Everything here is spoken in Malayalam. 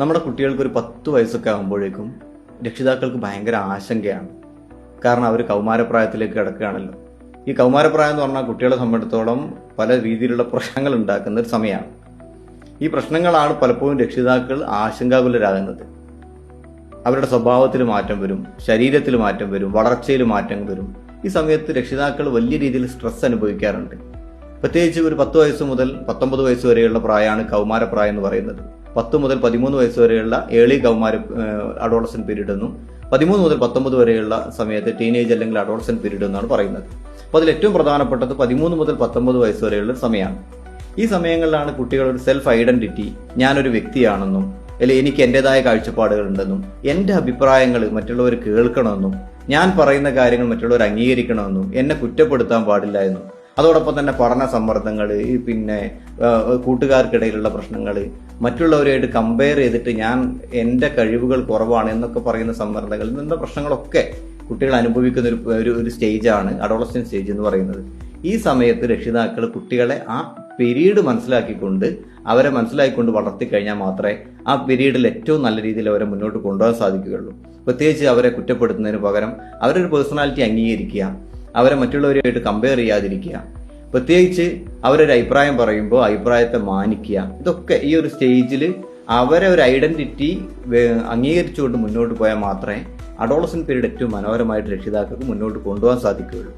നമ്മുടെ കുട്ടികൾക്ക് ഒരു പത്ത് വയസ്സൊക്കെ ആകുമ്പോഴേക്കും രക്ഷിതാക്കൾക്ക് ഭയങ്കര ആശങ്കയാണ്. കാരണം അവർ കൗമാരപ്രായത്തിലേക്ക് കിടക്കുകയാണല്ലോ. ഈ കൗമാരപ്രായം എന്ന് പറഞ്ഞാൽ കുട്ടികളെ സംബന്ധിച്ചിടത്തോളം പല രീതിയിലുള്ള പ്രശ്നങ്ങൾ ഉണ്ടാക്കുന്ന ഒരു സമയമാണ്. ഈ പ്രശ്നങ്ങളാണ് പലപ്പോഴും രക്ഷിതാക്കൾ ആശങ്കാകുലരാകുന്നത്. അവരുടെ സ്വഭാവത്തിൽ മാറ്റം വരും ശരീരത്തിൽ മാറ്റം വരും വളർച്ചയിൽ മാറ്റം വരും. ഈ സമയത്ത് രക്ഷിതാക്കൾ വലിയ രീതിയിൽ സ്ട്രെസ് അനുഭവിക്കാറുണ്ട്. പ്രത്യേകിച്ച് ഒരു പത്ത് വയസ്സ് മുതൽ പത്തൊമ്പത് വയസ്സ് വരെയുള്ള പ്രായമാണ് കൗമാരപ്രായം എന്ന് പറയുന്നത്. പത്ത് മുതൽ പതിമൂന്ന് വയസ്സ് വരെയുള്ള ഏളി കൗമാര അഡോളസൻ പീരീഡ് എന്നും പതിമൂന്ന് മുതൽ പത്തൊമ്പത് വരെയുള്ള സമയത്ത് ടീനേജ് അല്ലെങ്കിൽ അഡോളസൻ പീരീഡ് എന്നാണ് പറയുന്നത്. അപ്പോൾ അതിൽ ഏറ്റവും പ്രധാനപ്പെട്ടത് പതിമൂന്ന് മുതൽ പത്തൊമ്പത് വയസ്സ് വരെയുള്ള സമയമാണ്. ഈ സമയങ്ങളിലാണ് കുട്ടികൾ ഒരു സെൽഫ് ഐഡന്റിറ്റി ഞാനൊരു വ്യക്തിയാണെന്നും അല്ലെങ്കിൽ എനിക്ക് എന്റെതായ കാഴ്ചപ്പാടുകളുണ്ടെന്നും എന്റെ അഭിപ്രായങ്ങൾ മറ്റുള്ളവർ കേൾക്കണമെന്നും ഞാൻ പറയുന്ന കാര്യങ്ങൾ മറ്റുള്ളവർ അംഗീകരിക്കണമെന്നും എന്നെ കുറ്റപ്പെടുത്താൻ പാടില്ല എന്നും അതോടൊപ്പം തന്നെ പഠന സമ്മർദ്ദങ്ങൾ പിന്നെ കൂട്ടുകാർക്കിടയിലുള്ള പ്രശ്നങ്ങൾ മറ്റുള്ളവരുമായിട്ട് കമ്പയർ ചെയ്തിട്ട് ഞാൻ എന്റെ കഴിവുകൾ കുറവാണ് എന്നൊക്കെ പറയുന്ന സമ്മർദ്ദങ്ങൾ ഇങ്ങനത്തെ പ്രശ്നങ്ങളൊക്കെ കുട്ടികൾ അനുഭവിക്കുന്ന ഒരു ഒരു ഒരു സ്റ്റേജാണ് അഡോളസൻ സ്റ്റേജ് എന്ന് പറയുന്നത്. ഈ സമയത്ത് രക്ഷിതാക്കൾ കുട്ടികളെ ആ പീരീഡ് മനസ്സിലാക്കിക്കൊണ്ട് അവരെ മനസ്സിലാക്കിക്കൊണ്ട് വളർത്തി കഴിഞ്ഞാൽ മാത്രമേ ആ പീരീഡിൽ ഏറ്റവും നല്ല രീതിയിൽ അവരെ മുന്നോട്ട് കൊണ്ടുപോകാൻ സാധിക്കുകയുള്ളൂ. പ്രത്യേകിച്ച് അവരെ കുറ്റപ്പെടുത്തുന്നതിന് പകരം അവരൊരു പേഴ്സണാലിറ്റി അംഗീകരിക്കുക അവരെ മറ്റുള്ളവരുമായിട്ട് കമ്പയർ ചെയ്യാതിരിക്കുക. പ്രത്യേകിച്ച് അവരൊരു അഭിപ്രായം പറയുമ്പോൾ അഭിപ്രായത്തെ മാനിക്കുക. ഇതൊക്കെ ഈ ഒരു സ്റ്റേജിൽ അവരെ ഒരു ഐഡന്റിറ്റി അംഗീകരിച്ചുകൊണ്ട് മുന്നോട്ട് പോയാൽ മാത്രമേ അഡോളസൻ പീരീഡ് ഏറ്റവും മനോഹരമായിട്ട് രക്ഷിതാക്കൾക്ക് മുന്നോട്ട് കൊണ്ടുപോകാൻ സാധിക്കുകയുള്ളൂ.